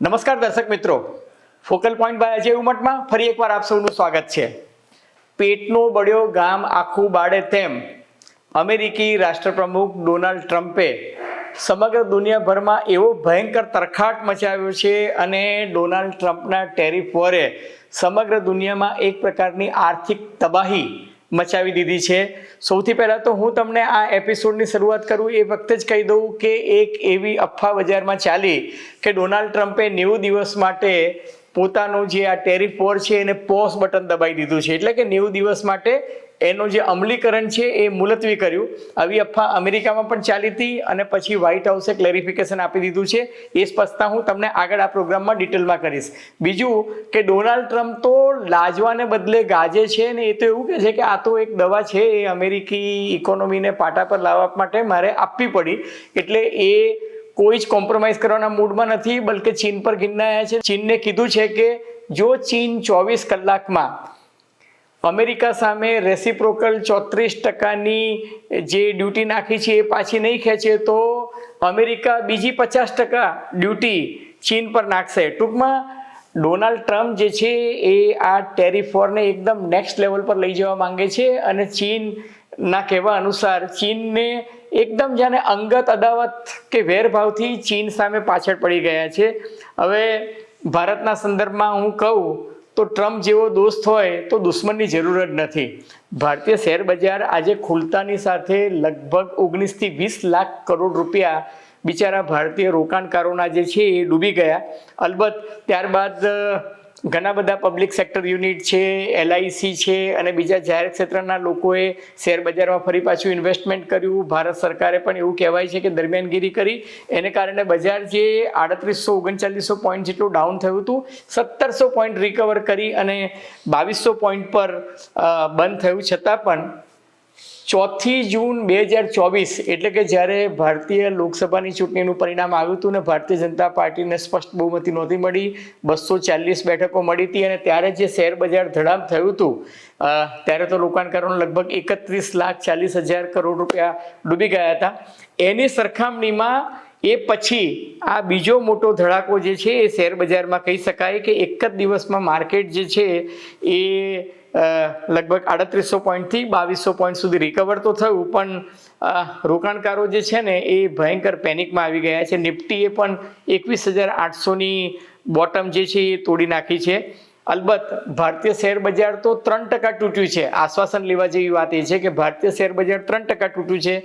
નમસ્કાર દર્શક મિત્રો. ફોકલ પોઈન્ટ બાય અજય ઉમટમાં ફરી એકવાર આપ સૌનું સ્વાગત છે. પેટનો બળ્યો ગામ આખું બાળે તેમ અમેરિકી રાષ્ટ્રપ્રમુખ ડોનાલ્ડ ટ્રમ્પે સમગ્ર દુનિયાભરમાં એવો ભયંકર તરખાટ મચાવ્યો છે અને ડોનાલ્ડ ટ્રમ્પના ટેરિફ વોરે સમગ્ર દુનિયામાં એક પ્રકારની આર્થિક તબાહી મચાવી દીધી છે. સૌથી પહેલાં તો હું તમને આ એપિસોડની શરૂઆત કરું. એ વખતે જ કહી દઉં કે એક એવી અફવા બજારમાં ચાલી કે ડોનાલ્ડ ટ્રમ્પે નેવું દિવસ માટે પોતાનું જે આ ટેરિફ વોર છે એને પોઝ બટન દબાઈ દીધું છે. એટલે કે નેવું દિવસ માટે એનું જે અમલીકરણ છે એ મુલતવી કર્યું. આવી અફવા અમેરિકામાં પણ ચાલી હતી અને પછી વ્હાઇટ હાઉસે ક્લેરિફિકેશન આપી દીધું છે. એ સ્પષ્ટતા હું તમને આગળ આ પ્રોગ્રામમાં ડિટેલમાં કરીશ. બીજું કે ડોનાલ્ડ ટ્રમ્પ તો લાજવાને બદલે ગાજે છે ને એ તો એવું કહે છે કે આ તો એક દવા છે એ અમેરિકી ઇકોનોમીને પાટા પર લાવવા માટે મારે આપવી પડી. એટલે એ કોઈ જ કોમ્પ્રોમાઇઝ કરવાના મૂડમાં નથી, બલકે ચીન પર ગિરનાયા છે. ચીનને કીધું છે કે જો ચીન ચોવીસ કલાકમાં અમેરિકા સામે રેસિપ્રોકલ ચોત્રીસ ટકાની જે ડ્યુટી નાખી છે એ પાછી નહીં ખેંચે તો અમેરિકા બીજી પચાસ ટકા ડ્યુટી ચીન પર નાખશે. ટૂંકમાં ડોનાલ્ડ ટ્રમ્પ જે છે એ આ ટેરિફ વોરને એકદમ નેક્સ્ટ લેવલ પર લઈ જવા માંગે છે અને ચીનના કહેવા અનુસાર ચીનને એકદમ જાણે અંગત અદાવત કે વેરભાવથી ચીન સામે પાછળ પડી ગયા છે. હવે ભારતના સંદર્ભમાં હું કહું તો ટ્રમ્પ જેવો દોસ્ત હોય તો દુશ્મનની જરૂર જ નથી. ભારતીય શેર બજાર આજે ખુલતાની સાથે લગભગ ઓગણીસથી વીસ લાખ કરોડ રૂપિયા બિચારા ભારતીય રોકાણકારોના જે છે એ ડૂબી ગયા. અલબત્ત ત્યારબાદ ઘણા બધા પબ્લિક સેક્ટર યુનિટ છે એલઆઈસી છે અને બીજા જાહેર ક્ષેત્રના લોકોએ શેર બજારમાં ફરી પાછું ઇન્વેસ્ટમેન્ટ કર્યું. ભારત સરકારે પણ એવું કહેવાય છે કે દરમિયાનગીરી કરી. એને કારણે બજાર જે આડત્રીસો ઓગણચાલીસો પોઈન્ટ જેટલું ડાઉન થયું હતું, સત્તરસો પોઈન્ટ રિકવર કરી અને બાવીસો પોઈન્ટ પર બંધ થયું. છતાં પણ ચોથી જૂન બે હજાર ચોવીસ, એટલે કે જ્યારે ભારતીય લોકસભાની ચૂંટણીનું પરિણામ આવ્યું હતું ને ભારતીય જનતા પાર્ટીને સ્પષ્ટ બહુમતી નહોતી મળી, બસો ચાલીસ બેઠકો મળી હતી અને ત્યારે જે શેર બજાર ધડામ થયું હતું ત્યારે તો રોકાણકારોને લગભગ એકત્રીસ લાખ ચાલીસ હજાર કરોડ રૂપિયા ડૂબી ગયા હતા. એની સરખામણીમાં એ પછી આ બીજો મોટો ધડાકો જે છે એ શેર બજારમાં કહી શકાય કે એક જ દિવસમાં માર્કેટ જે છે એ લગભગ આડત્રીસો પોઈન્ટથી બાવીસો પોઈન્ટ સુધી રિકવર તો થયું, પણ રોકાણકારો જે છે ને એ ભયંકર પેનિકમાં આવી ગયા છે. નિફ્ટીએ પણ એકવીસ હજાર આઠસોની બોટમ જે છે એ તોડી નાખી છે. અલબત્ત, ભારતીય શેર બજાર તો ત્રણ ટકા તૂટ્યું છે. આશ્વાસન લેવા જેવી વાત એ છે કે ભારતીય શેર બજાર ત્રણ ટકા તૂટ્યું છે.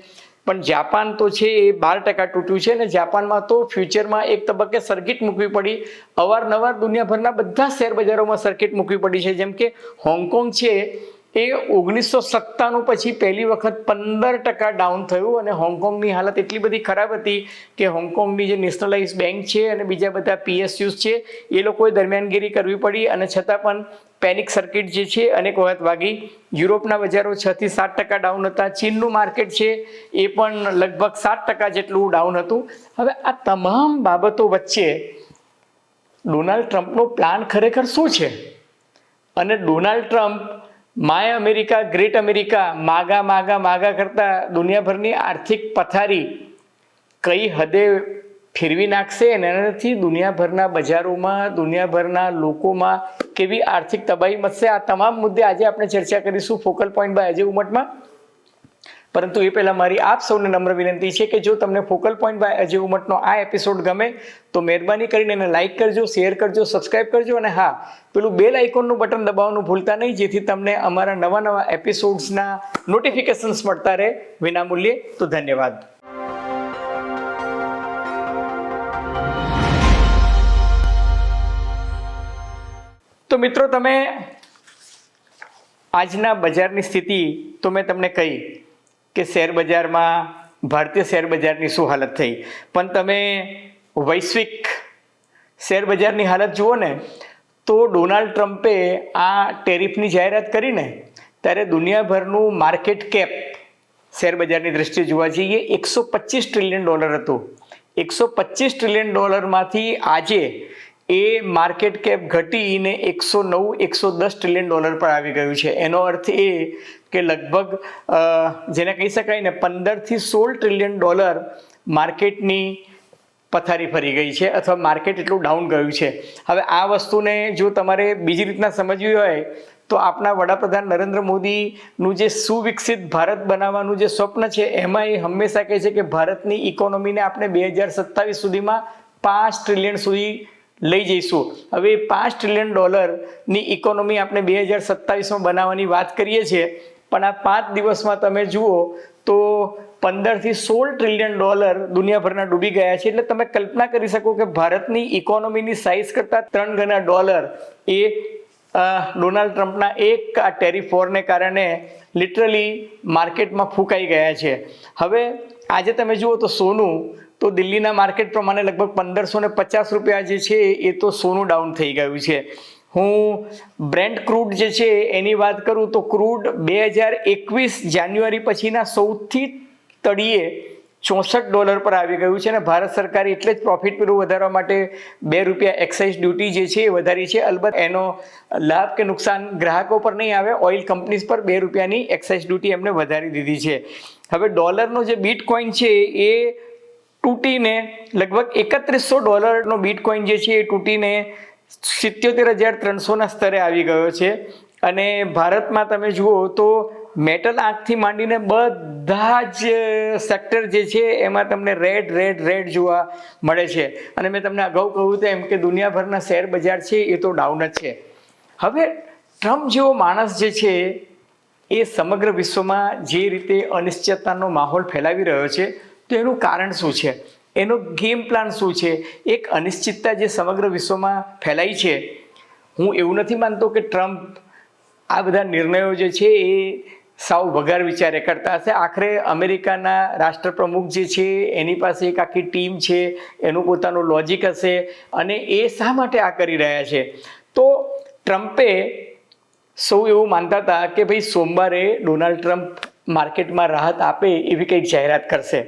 પણ જાપાન તો છે એ બાર ટકા તૂટ્યું છે અને જાપાનમાં તો ફ્યુચરમાં એક તબક્કે સર્કિટ મૂકવી પડી. અવારનવાર દુનિયાભરના બધા શેર બજારોમાં સર્કિટ મૂકવી પડી છે. જેમ કે હોંગકોંગ છે એ ઓગણીસો સત્તાણું પછી પહેલી વખત પંદર ટકા ડાઉન થયું અને હોંગકોંગની હાલત એટલી બધી ખરાબ હતી કે હોંગકોંગની જે નેશનલાઇઝ બેંક છે અને બીજા બધા પીએસયુઝ છે, એ લોકોએ દરમિયાનગીરી કરવી પડી અને છતાં પણ પેનિક સર્કિટ જે છે અનેક વખત વાગી. યુરોપના બજારો છથી સાત ટકા ડાઉન હતા. ચીનનું માર્કેટ છે એ પણ લગભગ સાત ટકા જેટલું ડાઉન હતું. હવે આ તમામ બાબતો વચ્ચે ડોનાલ્ડ ટ્રમ્પનો પ્લાન ખરેખર શું છે? અને Donald Trump my America, great America, MAGA MAGA MAGA કરતા દુનિયાભરની આર્થિક પથારી કઈ હદે ફેરવી નાખશે અને એનાથી દુનિયાભરના બજારોમાં, દુનિયાભરના લોકોમાં કેવી આર્થિક તબાહી મચશે આ તમામ મુદ્દે આજે આપણે ચર્ચા કરીશું ફોકલ પોઈન્ટ બાય અજય ઉમટમાં. પરંતુ એ પહેલાં મારી આપ સૌને નમ્ર વિનંતી છે કે જો તમને ફોકલ પોઈન્ટ બાય અજય ઉમટનો આ એપિસોડ ગમે, તો મહેરબાની કરીને એને લાઇક કરજો શેર કરજો સબસ્ક્રાઇબ કરજો અને હા, પેલું બેલ આઇકોનનું બટન દબાવવાનું ભૂલતા નહીં, જેથી તમને અમારા નવા નવા એપિસોડ્સના નોટિફિકેશન્સ મળતા રહે. વિનામૂલ્યે તો ધન્યવાદ. તો મિત્રો તમે આજના બજારની સ્થિતિ તો મેં તમને કહી. કે શેર બજારમાં, ભારતીય શેર બજારની શું હાલત થઈ? પણ તમે વૈશ્વિક શેર બજારની હાલત જુઓ ને, તો ડોનાલ્ડ ટ્રમ્પે આ ટેરિફની જાહેરાત કરીને ત્યારે દુનિયાભરનું માર્કેટ કેપ શેર બજારની દ્રષ્ટિએ જોવા જઈએ, એકસો પચીસ ટ્રિલિયન ડોલર હતું. એકસો પચીસ ટ્રિલિયન ડોલરમાંથી આજે એ માર્કેટ કેપ ઘટીને એકસો નવ, એકસો દસ ટ્રિલિયન ડોલર પર આવી ગયું છે. એનો અર્થ એ કે લગભગ જેને કહી શકાય ને પંદરથી સોળ ટ્રિલિયન ડોલર માર્કેટની પથારી ફરી ગઈ છે અથવા માર્કેટ એટલું ડાઉન ગયું છે. હવે આ વસ્તુને જો તમારે બીજી રીતના સમજવી હોય, તો આપણા વડાપ્રધાન નરેન્દ્ર મોદીનું જે સુવિકસિત ભારત બનાવવાનું જે સ્વપ્ન છે, એમાં એ હંમેશા કહે છે કે ભારતની ઇકોનોમીને આપણે બે હજાર સત્તાવીસ સુધીમાં પાંચ ટ્રિલિયન સુધી લઈ જઈશું. હવે પાંચ ટ્રિલિયન ડોલરની ઇકોનોમી આપણે બે હજાર સત્તાવીસમાં બનાવવાની વાત કરીએ છીએ પણ આ પાંચ દિવસમાં તમે જુઓ તો પંદરથી સોળ ટ્રિલિયન ડોલર દુનિયાભરના ડૂબી ગયા છે. એટલે તમે કલ્પના કરી શકો કે ભારતની ઇકોનોમીની સાઇઝ કરતાં ત્રણ ગણા ડોલર એ ડોનાલ્ડ ટ્રમ્પના એક આ ટેરિફ વોરને કારણે લિટરલી માર્કેટમાં ફૂંકાઈ ગયા છે. હવે આજે તમે જુઓ તો સોનું, તો દિલ્હીના માર્કેટ પ્રમાણે લગભગ પંદરસો ને પચાસ રૂપિયા જે છે એ તો સોનું ડાઉન થઈ ગયું છે. હું બ્રેન્ડ ક્રૂડ જે છે, એની વાત કરું તો ક્રૂડ બે હજાર એકવીસ જાન્યુઆરી પછીના સૌથી તળિયે ચોસઠ ડોલર પર આવી ગયું છે અને ભારત સરકારે એટલે જ પ્રોફિટ પેલું વધારવા માટે બે રૂપિયા એક્સાઇઝ ડ્યુટી જે છે, એ વધારી છે. અલબત્ત એનો લાભ કે નુકસાન ગ્રાહકો પર નહીં આવે ઓઇલ કંપનીઝ પર બે રૂપિયાની એક્સાઇઝ ડ્યુટી એમને વધારી દીધી છે. હવે ડોલરનો જે બીટ કોઈન છે, એ તૂટીને લગભગ એકત્રીસો ડોલરનો બીટકોઈન જે છે, એ તૂટીને સિત્યોતેર હજાર ત્રણસોના સ્તરે આવી ગયો છે. અને ભારતમાં તમે જુઓ તો મેટલ આંખથી માંડીને બધા જ સેક્ટર જે છે એમાં તમને રેડ રેડ રેડ જોવા મળે છે. અને મેં તમને અગાઉ કહ્યું તેમ કે દુનિયાભરના શેર બજાર છે એ તો ડાઉન જ છે. હવે ટ્રમ્પ જેવો માણસ જે છે એ સમગ્ર વિશ્વમાં જે રીતે અનિશ્ચિતતાનો માહોલ ફેલાવી રહ્યો છે તો એનું કારણ શું છે? એનો ગેમ પ્લાન શું છે? એક અનિશ્ચિતતા જે સમગ્ર વિશ્વમાં ફેલાઈ છે. હું એવું નથી માનતો કે ટ્રમ્પ આ બધા નિર્ણયો જે છે એ સાવ વગર વિચારે કરતા હશે. આખરે અમેરિકાના રાષ્ટ્રપ્રમુખ જે છે, એની પાસે એક આખી ટીમ છે, એનું પોતાનું લોજિક હશે અને એ શા માટે આ કરી રહ્યા છે? તો ટ્રમ્પે સૌ એવું માનતા હતા કે ભાઈ સોમવારે ડોનાલ્ડ ટ્રમ્પ માર્કેટમાં રાહત આપે એવી કંઈક જાહેરાત કરશે.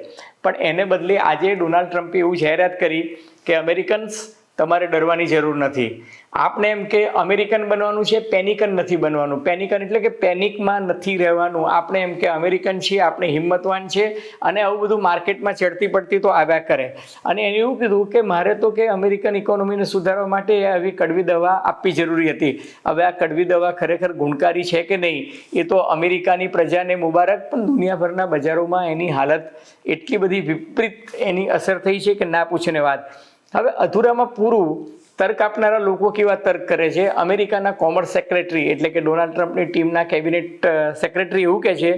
પણ એને બદલે આજે ડોનાલ્ડ ટ્રમ્પે એવું જાહેરાત કરી કે અમેરિકન્સ તમારે ડરવાની જરૂર નથી. આપણે એમ કે અમેરિકન બનવાનું છે, પેનિકન નથી બનવાનું. પેનિકન એટલે કે પેનિકમાં નથી રહેવાનું. આપણે એમ કે અમેરિકન છીએ આપણે હિંમતવાન છે અને આવું બધું માર્કેટમાં ચડતી પડતી તો આવ્યા કરે. અને એને એવું કીધું કે મારે તો કે અમેરિકન ઇકોનોમીને સુધારવા માટે આવી કડવી દવા આપવી જરૂરી હતી. હવે આ કડવી દવા ખરેખર ગુણકારી છે કે નહીં? એ તો અમેરિકાની પ્રજાને મુબારક, પણ દુનિયાભરના બજારોમાં એની હાલત એટલી બધી વિપરીત એની અસર થઈ છે કે ના પૂછીને વાત. હવે અધૂરામાં પૂરું તર્ક આપનારા લોકો કેવા તર્ક કરે છે? અમેરિકાના કોમર્સ સેક્રેટરી એટલે કે ડોનાલ્ડ ટ્રમ્પની ટીમના કેબિનેટ સેક્રેટરી એવું કહે છે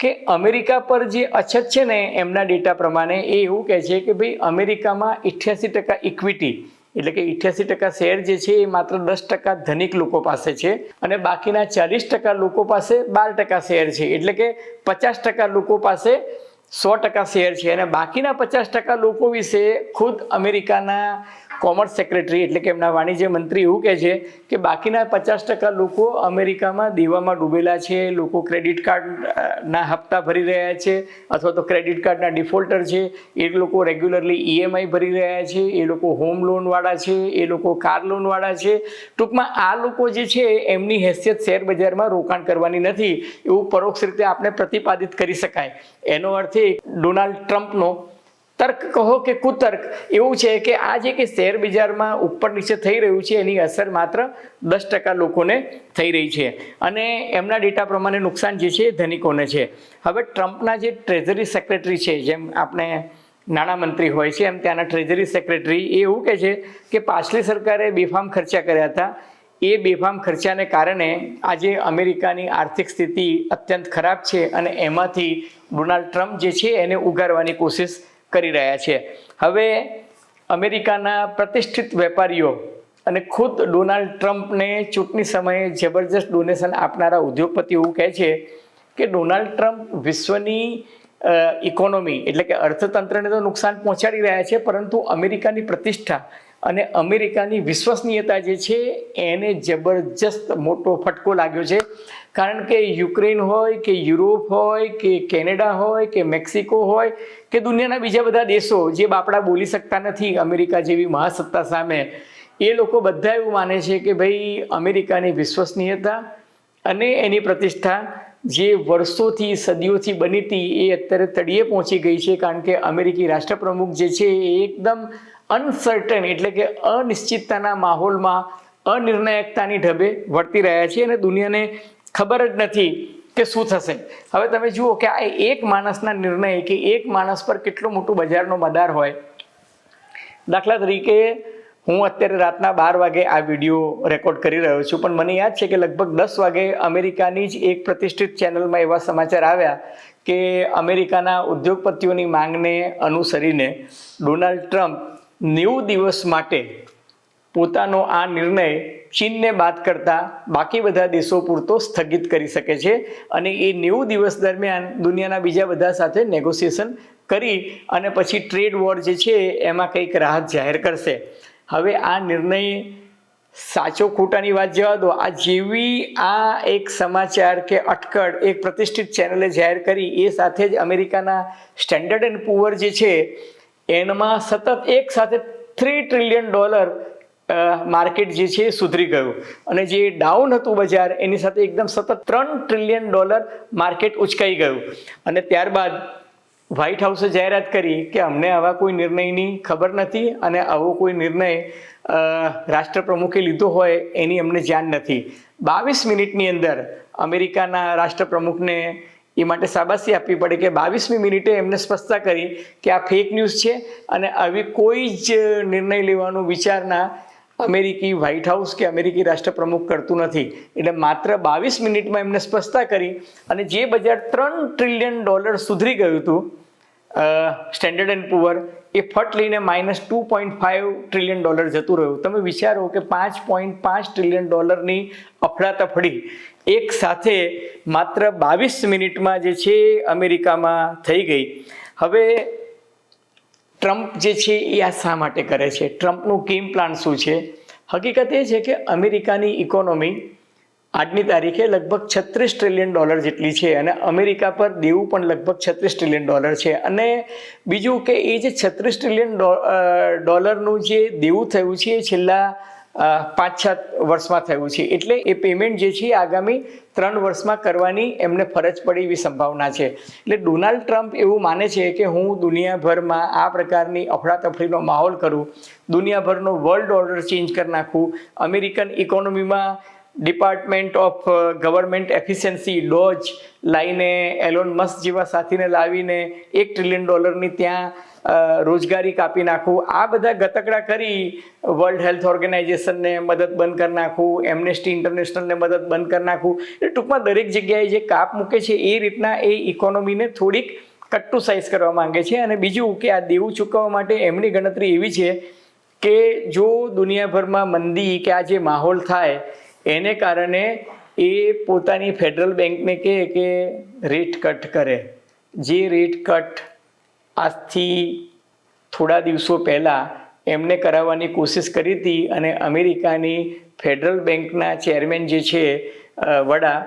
કે અમેરિકા પર જે અછત છે ને એમના ડેટા પ્રમાણે એ એવું કહે છે કે ભાઈ અમેરિકામાં ઇઠ્યાસી ટકા ઇક્વિટી એટલે કે ઇઠ્યાસી ટકા શેર જે છે એ માત્ર દસ ટકા ધનિક લોકો પાસે છે અને બાકીના ચાલીસ ટકા લોકો પાસે બાર ટકા શેર છે. એટલે કે પચાસ ટકા લોકો પાસે સો ટકા શેર છે અને બાકીના પચાસ ટકા લોકો વિશે ખુદ અમેરિકાના કોમર્સ સેક્રેટરી એટલે કે એમના વાણિજ્ય મંત્રી એવું કહે છે કે બાકીના પચાસ ટકા લોકો અમેરિકામાં દેવામાં ડૂબેલા છે, લોકો ક્રેડિટ કાર્ડના હપ્તા ભરી રહ્યા છે અથવા તો ક્રેડિટ કાર્ડના ડિફોલ્ટર છે, એ લોકો રેગ્યુલરલી ઈએમઆઈ ભરી રહ્યા છે, એ લોકો હોમ લોનવાળા છે, એ લોકો કાર લોનવાળા છે. ટૂંકમાં આ લોકો જે છે એમની હેસિયત શેરબજારમાં રોકાણ કરવાની નથી. એવું પરોક્ષ રીતે આપણે પ્રતિપાદિત કરી શકાય. એનો અર્થ એ, ડોનાલ્ડ ટ્રમ્પનો તર્ક કહો કે કુતર્ક? એવું છે કે આ જે કે શેર બજારમાં ઉપર નીચે થઈ રહ્યું છે, એની અસર માત્ર દસ ટકા લોકોને થઈ રહી છે. અને એમના ડેટા પ્રમાણે નુકસાન જે છે ધનિકોને છે. હવે ટ્રમ્પના જે ટ્રેઝરી સેક્રેટરી છે, જેમ આપણે નાણામંત્રી હોય છે, એમ ત્યાંના ટ્રેઝરી સેક્રેટરી એ એવું કહે છે કે પાછલી સરકારે બેફામ ખર્ચા કર્યા હતા. એ બેફામ ખર્ચાને કારણે આજે અમેરિકાની આર્થિક સ્થિતિ અત્યંત ખરાબ છે અને એમાંથી ડોનાલ્ડ ટ્રમ્પ જે છે એને ઉગારવાની કોશિશ કરી રહ્યા છે. હવે અમેરિકાના પ્રતિષ્ઠિત વેપારીઓ અને ખુદ ડોનાલ્ડ ટ્રમ્પને ચૂંટણી સમયે જબરજસ્ત ડોનેશન આપનારા ઉદ્યોગપતિ એવું કહે છે કે ડોનાલ્ડ ટ્રમ્પ વિશ્વની ઇકોનોમી એટલે કે અર્થતંત્રને તો નુકસાન પહોંચાડી રહ્યા છે, પરંતુ અમેરિકાની પ્રતિષ્ઠા અને અમેરિકાની વિશ્વસનીયતા જે છે એને જબરજસ્ત મોટો ફટકો લાગ્યો છે. કારણ કે યુક્રેન હોય કે યુરોપ હોય કે કેનેડા હોય કે મેક્સિકો હોય કે દુનિયાના બીજા બધા દેશો જે બાપડા બોલી શકતા નથી અમેરિકા જેવી મહાસત્તા સામે, એ લોકો બધા એવું માને છે કે ભાઈ અમેરિકાની વિશ્વસનીયતા અને એની પ્રતિષ્ઠા જે વર્ષોથી, સદીઓથી બની હતી, એ અત્યારે તળિયે પહોંચી ગઈ છે. કારણ કે અમેરિકી રાષ્ટ્રપ્રમુખ જે છે, એ એકદમ અનસર્ટન એટલે કે અનિશ્ચિતતાના માહોલમાં અનિર્ણાયકતાની ઢબે વર્તી રહ્યા છે અને દુનિયાને ખબર જ નથી કે શું થશે. હવે તમે જુઓ કે આ એક માણસના નિર્ણય કે એક માણસ પર કેટલો મોટું બજારનો મદાર હોય. દાખલા તરીકે, હું અત્યારે રાતના બાર વાગે આ વીડિયો રેકોર્ડ કરી રહ્યો છું, પણ મને યાદ છે કે લગભગ દસ વાગે અમેરિકાની જ એક પ્રતિષ્ઠિત ચેનલમાં એવા સમાચાર આવ્યા કે અમેરિકાના ઉદ્યોગપતિઓની માંગને અનુસરીને ડોનાલ્ડ ટ્રમ્પ નેવું દિવસ માટે પોતાનો આ નિર્ણય ચીનને બાદ કરતા બાકી બધા દેશો પૂરતો સ્થગિત કરી શકે છે અને એ નેવું દિવસ દરમિયાન દુનિયાના બીજા બધા સાથે નેગોશિએશન કરી અને પછી ટ્રેડ વોર જે છે એમાં કંઈક રાહત જાહેર કરશે. હવે આ નિર્ણય સાચો ખોટાની વાત જવા દો. આ જેવી આ એક સમાચાર કે અટકળ એક પ્રતિષ્ઠિત ચેનલે જાહેર કરી એ સાથે જ અમેરિકાના સ્ટેન્ડર્ડ એન્ડ પુઅર જે છે એમાં સતત એક સાથે થ્રી ટ્રિલિયન ડોલર માર્કેટ જે છે એ સુધરી ગયું. અને જે ડાઉન હતું બજાર, એની સાથે એકદમ સતત ત્રણ ટ્રિલિયન ડોલર માર્કેટ ઉચકાઈ ગયું. અને ત્યારબાદ વ્હાઇટ હાઉસે જાહેરાત કરી કે અમને આવા કોઈ નિર્ણયની ખબર નથી અને આવો કોઈ નિર્ણય રાષ્ટ્રપ્રમુખે લીધો હોય એની અમને જાણ નથી. બાવીસ મિનિટની અંદર અમેરિકાના રાષ્ટ્રપ્રમુખને એ માટે શાબાશી આપવી પડે કે બાવીસમી મિનિટે એમને સ્પષ્ટતા કરી કે આ ફેક ન્યૂઝ છે અને આવી કોઈ જ નિર્ણય લેવાનું વિચારના અમેરિકી વ્હાઇટ હાઉસ કે અમેરિકી રાષ્ટ્રપ્રમુખ કરતું નથી. એટલે માત્ર બાવીસ મિનિટમાં એમને સ્પષ્ટતા કરી અને જે બજાર ત્રણ ટ્રિલિયન ડોલર સુધરી ગયું હતું સ્ટેન્ડર્ડ એન્ડ પુઅર એ ફટ લઈને minus two point five trillion dollar જતું રહ્યું. તમે વિચારો કે પાંચ પોઈન્ટ પાંચ ટ્રિલિયન ડોલરની અફડાતફડી એક સાથે માત્ર બાવીસ મિનિટમાં જે છે અમેરિકામાં થઈ ગઈ. હવે ટ્રમ્પ જે છે એ આ શા માટે કરે છે? ટ્રમ્પનું કેમ પ્લાન શું છે? હકીકત એ છે કે અમેરિકાની ઇકોનોમી આજની તારીખે લગભગ છત્રીસ ટ્રિલિયન ડોલર જેટલી છે અને અમેરિકા પર દેવું પણ લગભગ છત્રીસ ટ્રિલિયન ડોલર છે. અને બીજું કે એ જે છત્રીસ ટ્રિલિયન ડોલરનું જે દેવું થયું છે એ છેલ્લા પાંચ સાત વર્ષમાં થયું છે. એટલે એ પેમેન્ટ જે છે આગામી ત્રણ વર્ષમાં કરવાની એમને ફરજ પડે એવી સંભાવના છે. એટલે ડોનાલ્ડ ટ્રમ્પ એવું માને છે કે હું દુનિયાભરમાં આ પ્રકારની અફડાતફડીનો માહોલ કરું, દુનિયાભરનો વર્લ્ડ ઓર્ડર ચેન્જ કરી નાખું, American ઇકોનોમીમાં department of government efficiency DOGE લાઈને Elon Musk જેવા સાથીને લાવીને એક ટ્રિલિયન ડોલરની ત્યાં રોજગારી કાપી નાખવું આ બધા ગતકડા કરી વર્લ્ડ હેલ્થ ઓર્ગેનાઇઝેશનને મદદ બંધ કરી નાખવું એમનેસ્ટી ઇન્ટરનેશનલને મદદ બંધ કરી નાખવું એટલે ટૂંકમાં દરેક જગ્યાએ જે કાપ મૂકે છે, એ રીતના એ ઇકોનોમીને થોડીક કટ્ટુ સાઇઝ કરવા માંગે છે. અને બીજું કે આ દેવું ચૂકવવા માટે એમની ગણતરી એવી છે કે જો દુનિયાભરમાં મંદી કે આ જે માહોલ થાય, એને કારણે એ પોતાની ફેડરલ બેંકને કહે કે રેટ કટ કરે. જે રેટ કટ આજથી થોડા દિવસો પહેલાં એમને કરાવવાની કોશિશ કરી હતી અને અમેરિકાની ફેડરલ બેંકના ચેરમેન જે છે વડા,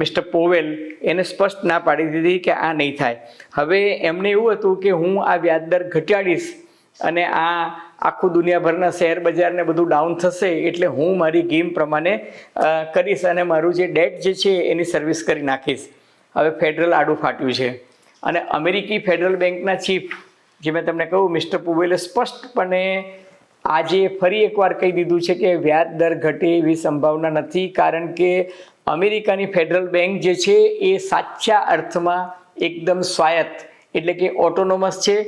મિસ્ટર પોવેલ, એને સ્પષ્ટ ના પાડી દીધી કે આ નહીં થાય. હવે એમને એવું હતું કે હું આ વ્યાજદર ઘટાડીશ અને આ આખું દુનિયાભરના શેર બજારને બધું ડાઉન થશે એટલે હું મારી ગેમ પ્રમાણે કરીશ અને મારું જે ડેટ જે છે એની સર્વિસ કરી નાખીશ. હવે ફેડરલ આડું ફાટ્યું છે. અને અમેરિકી ફેડરલ બેંકના ચીફ, જે મેં તમને કહ્યું, મિસ્ટર પુવેલે સ્પષ્ટપણે આજે ફરી એકવાર કહી દીધું છે કે વ્યાજ દર ઘટે એવી સંભાવના નથી, કારણ કે અમેરિકાની ફેડરલ બેંક જે છે એ સાચા અર્થમાં એકદમ સ્વાયત્ત, એટલે કે ઓટોનોમસ છે.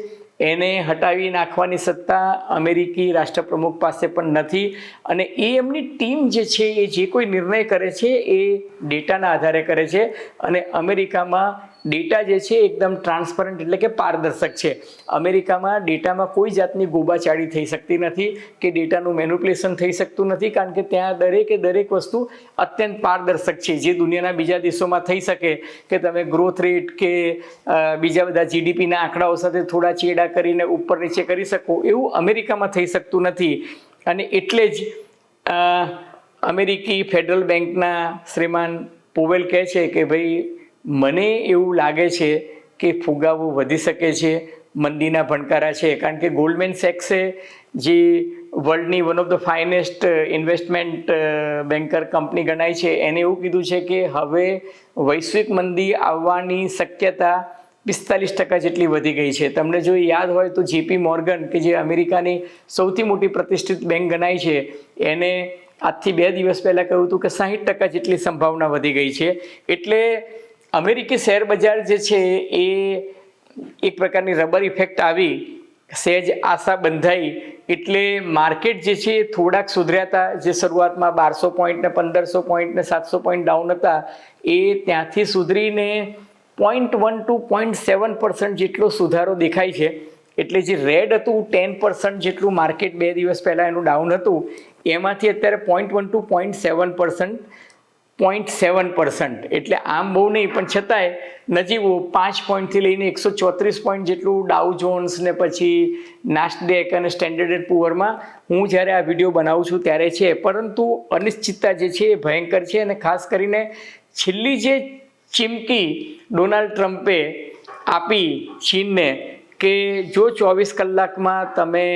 એને હટાવી નાખવાની સત્તા અમેરિકી રાષ્ટ્રપ્રમુખ પાસે પણ નથી. અને એ એમની ટીમ જે છે એ જે કોઈ નિર્ણય કરે છે એ ડેટાના આધારે કરે છે. અને અમેરિકામાં ડેટા જે છે એકદમ ટ્રાન્સપરન્ટ એટલે કે પારદર્શક છે. અમેરિકામાં ડેટામાં કોઈ જાતની ગોબાચાળી થઈ શકતી નથી કે ડેટાનું મેન્યુપ્યુલેશન થઈ શકતું નથી કારણ કે ત્યાં દરેકે દરેક વસ્તુ અત્યંત પારદર્શક છે. જે દુનિયાના બીજા દેશોમાં થઈ શકે કે તમે ગ્રોથ રેટ કે બીજા બધા જીડીપીના આંકડાઓ સાથે થોડા ચેડા કરીને ઉપર નીચે કરી શકો એવું અમેરિકામાં થઈ શકતું નથી. અને એટલે જ અમેરિકી ફેડરલ બેંકના શ્રીમાન પોવેલ કહે છે કે ભાઈ મને એવું લાગે છે કે ફુગાવો વધી શકે છે, મંદીના ભણકારા છે, કારણ કે ગોલ્ડમેન સેક્સે જે વર્લ્ડની one of the finest investment banker company ગણાય છે, એને એવું કીધું છે કે હવે વૈશ્વિક મંદી આવવાની શક્યતા પિસ્તાલીસ ટકા જેટલી વધી ગઈ છે. તમને જો યાદ હોય તો જેપી મોર્ગન કે જે અમેરિકાની સૌથી મોટી પ્રતિષ્ઠિત બેંક ગણાય છે, એને આજથી બે દિવસ પહેલાં કહ્યું હતું કે સાહીઠ ટકા જેટલી સંભાવના વધી ગઈ છે. એટલે અમેરિકી શેર બજાર જે છે એ એક પ્રકારની રબર ઇફેક્ટ આવી સહેજ આશા બંધાઈ, એટલે માર્કેટ જે છે એ થોડાક સુધર્યા હતા જે શરૂઆતમાં બારસો પોઈન્ટ ને પંદરસો પોઈન્ટ ને સાતસો પોઈન્ટ ડાઉન હતા, એ ત્યાંથી સુધરીને point one two point seven percent જેટલો સુધારો દેખાય છે. એટલે જે રેડ હતું ટેન પર્સન્ટ જેટલું માર્કેટ બે દિવસ પહેલાં એનું ડાઉન હતું, એમાંથી અત્યારે point one two point seven percent point seven percent એટલે આમ બહુ નહીં, પણ છતાંય નજીવું પાંચ પોઈન્ટથી લઈને એકસો ચોત્રીસ પોઈન્ટ જેટલું ડાઉ જોન્સ ને પછી નાસ્ટેક અને સ્ટેન્ડર્ડ પુઅરમાં હું જ્યારે આ વીડિયો બનાવું છું ત્યારે છે. પરંતુ અનિશ્ચિતતા જે છે એ ભયંકર છે અને ખાસ કરીને છેલ્લી જે ચીમકી ડોનાલ્ડ ટ્રમ્પે આપી ચીનને કે જો ચોવીસ કલાકમાં તમે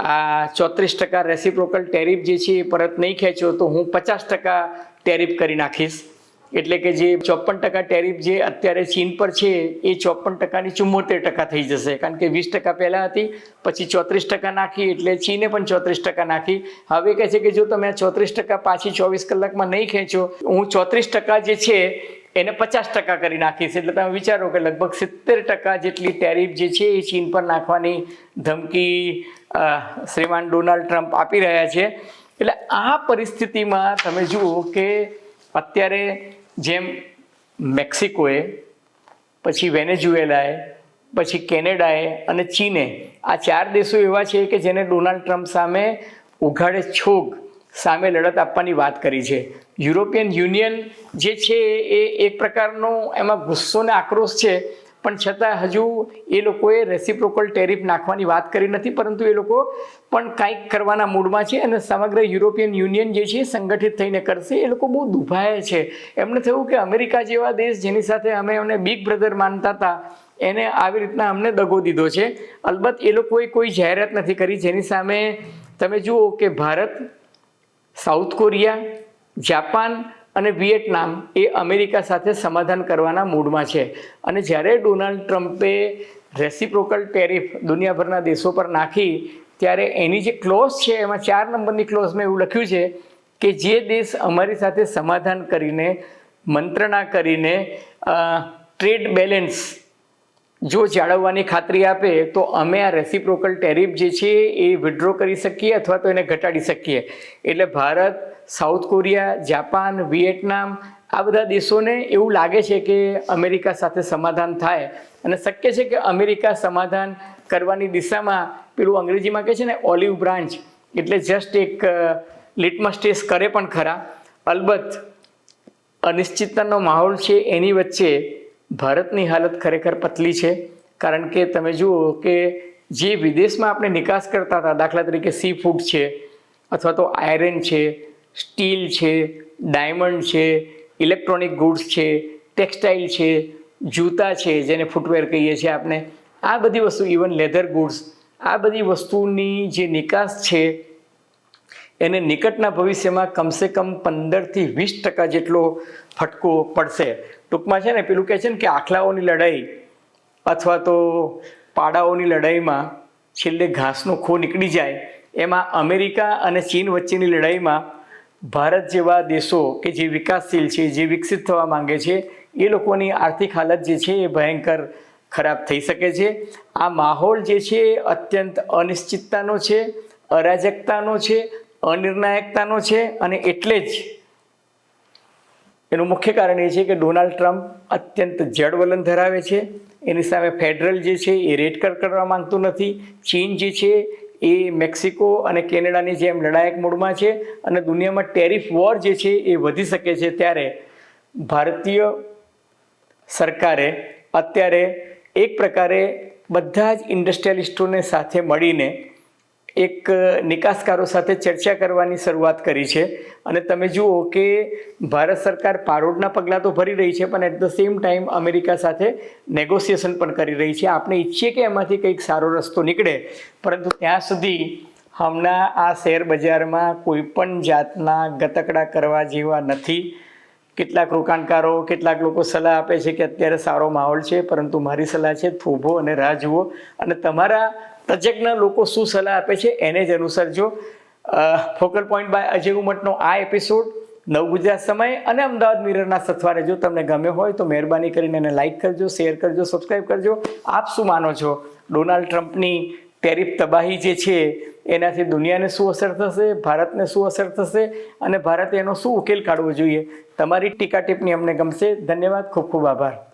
આ ચોત્રીસ ટકા રેસિપ્રોકલ ટેરિફ જે છે એ પરત નહીં ખેંચો, તો હું પચાસ ટકા ટેરિફ કરી નાખીશ. એટલે કે જે ચોપન ટકા ટેરિફ જે અત્યારે ચીન પર છે, એ ચોપન ટકાની ચુમ્મોતેર ટકા થઈ જશે. કારણ કે વીસ ટકા પહેલાં હતી, પછી ચોત્રીસ ટકા નાખી, એટલે ચીને પણ ચોત્રીસ ટકા નાખી. હવે કહે છે કે જો તમે આ ચોત્રીસ ટકા પાછી ચોવીસ કલાકમાં નહીં ખેંચો, હું ચોત્રીસ ટકા જે છે, એને પચાસ ટકા કરી નાખીશ. એટલે તમે વિચારો કે લગભગ સિત્તેર ટકા જેટલી ટેરિફ જે છે, એ ચીન પર નાખવાની ધમકી શ્રીમાન ડોનાલ્ડ ટ્રમ્પ આપી રહ્યા છે. એટલે આ પરિસ્થિતિમાં તમે જુઓ કે અત્યારે જેમ મેક્સિકોએ, પછી વેનેઝુએલાએ, પછી કેનેડાએ અને ચીને, આ ચાર દેશો એવા છે કે જેને ડોનાલ્ડ ટ્રમ્પ સામે ઉઘાડે છોગ સામે લડત આપવાની વાત કરી છે. યુરોપિયન યુનિયન જે છે એ એક પ્રકારનો એમાં ગુસ્સો ને આક્રોશ છે. પણ છતાં હજુ એ લોકોએ રેસિપ્રોકલ ટેરિફ નાખવાની વાત કરી નથી, પરંતુ એ લોકો પણ કાંઈક કરવાના મૂડમાં છે અને સમગ્ર યુરોપિયન યુનિયન જે છે સંગઠિત થઈને કરશે. એ લોકો બહુ દુભાય છે. એમને થયું કે અમેરિકા જેવા દેશ જેની સાથે અમે એમને બિગ બ્રધર માનતા હતા, એને આવી રીતના અમને દગો દીધો છે. અલબત્ત એ લોકોએ કોઈ જાહેરાત નથી કરી. જેની સામે તમે જુઓ કે ભારત, સાઉથ કોરિયા, જાપાન અને વિયેટનામ એ અમેરિકા સાથે સમાધાન કરવાના મૂડમાં છે. અને જ્યારે ડોનાલ્ડ ટ્રમ્પે રેસિપ્રોકલ ટેરિફ દુનિયાભરના દેશો પર નાખી, ત્યારે એની જે ક્લોઝ છે, એમાં ચાર નંબરની ક્લોઝમાં એવું લખ્યું છે કે જે દેશ અમારી સાથે સમાધાન કરીને, મંત્રણા કરીને ટ્રેડ બેલેન્સ જો જાળવવાની ખાતરી આપે, તો અમે આ રેસિપ્રોકલ ટેરિફ જે છે એ વિડ્રો કરી શકીએ અથવા તો એને ઘટાડી શકીએ. એટલે Bharat South Korea, Japan Vietnam આ બધા દેશોને એવું લાગે છે કે અમેરિકા સાથે સમાધાન થાય. અને શક્ય છે કે અમેરિકા સમાધાન કરવાની દિશામાં પેલું અંગ્રેજીમાં કહે છે ને ઓલિવ બ્રાન્ચ એટલે જસ્ટ એક લિટમસ ટેસ્ટ કરે પણ ખરા. અલબત્ત, અનિશ્ચિતતાનો માહોલ છે એની વચ્ચે ભારતની હાલત ખરેખર પતલી છે. કારણ કે તમે જુઓ કે જે વિદેશમાં આપણે નિકાસ કરતા હતા, દાખલા તરીકે સી ફૂડ છે, અથવા તો આયરન છે સ્ટીલ છે, ડાયમંડ છે, ઇલેક્ટ્રોનિક ગુડ્સ છે, ટેક્સટાઇલ છે, જૂતા છે જેને ફૂટવેર કહીએ છીએ આપણે. આ બધી વસ્તુ, ઇવન લેધર ગુડ્સ, આ બધી વસ્તુની જે નિકાસ છે, એને નિકટના ભવિષ્યમાં કમસે કમ પંદરથી વીસ ટકા જેટલો ફટકો પડશે. ટૂંકમાં છે ને, પેલું કહે છે ને કે આખલાઓની લડાઈ અથવા તો પાડાઓની લડાઈમાં છેલ્લે ઘાસનો ખો નીકળી જાય. એમાં અમેરિકા અને ચીન વચ્ચેની લડાઈમાં ભારત જેવા દેશો કે જે વિકાસશીલ છે, જે વિકસિત થવા માંગે છે, એ લોકોની આર્થિક હાલત જે છે એ ભયંકર ખરાબ થઈ શકે છે. આ માહોલ જે છે એ અત્યંત અનિશ્ચિતતાનો છે, અરાજકતાનો છે, અનિર્ણાયકતાનો છે અને એટલે જ એનું મુખ્ય કારણ એ છે કે ડોનાલ્ડ ટ્રમ્પ અત્યંત જડ વલણ ધરાવે છે. એની સામે ફેડરલ જે છે એ રેડ કર, કરવા માંગતું નથી. ચીન જે છે એ મેક્સિકો અને કેનેડાની જેમ લડાયક મૂડમાં છે અને દુનિયામાં ટેરિફ વોર જે છે એ વધી શકે છે ત્યારે ભારતીય સરકારે અત્યારે એક પ્રકારે બધા જ ઇન્ડસ્ટ્રીયલિસ્ટોને સાથે મળીને એક નિકાસકારો સાથે ચર્ચા કરવાની શરૂઆત કરી છે. અને તમે જુઓ કે ભારત સરકાર પારોડના પગલાં તો ભરી રહી છે, પણ at the same time America સાથે નેગોશિએશન પણ કરી રહી છે. આપણે ઈચ્છીએ કે એમાંથી કંઈક સારો રસ્તો નીકળે, પરંતુ ત્યાં સુધી હમણાં આ શેર બજારમાં કોઈ પણ જાતના ગતકડા કરવા જેવા નથી. કેટલાક રોકાણકારો, કેટલાક લોકો સલાહ આપે છે કે અત્યારે સારો માહોલ છે, પરંતુ મારી સલાહ છે, થોભો અને રાહ જુઓ. અને તમારા તજજ્ઞ લોકો શું સલાહ આપે છે એને જ અનુસરજો ફોકલ પોઈન્ટ બાય અજય ઉમટનો આ એપિસોડ નવ ગુજરાત સમય અને અમદાવાદ મિરરના સથવારે જો તમને ગમ્યો હોય તો મહેરબાની કરીને એને લાઇક કરજો શેર કરજો સબસ્ક્રાઇબ કરજો. આપ શું માનો છો? ડોનાલ્ડ ટ્રમ્પની ટેરિફ તબાહી જે છે, એનાથી દુનિયાને શું અસર થશે? ભારતને શું અસર થશે? અને ભારતે એનો શું ઉકેલ કાઢવો જોઈએ? તમારી ટીકા ટિપ્પણી અમને ગમશે. ધન્યવાદ, ખૂબ ખૂબ આભાર.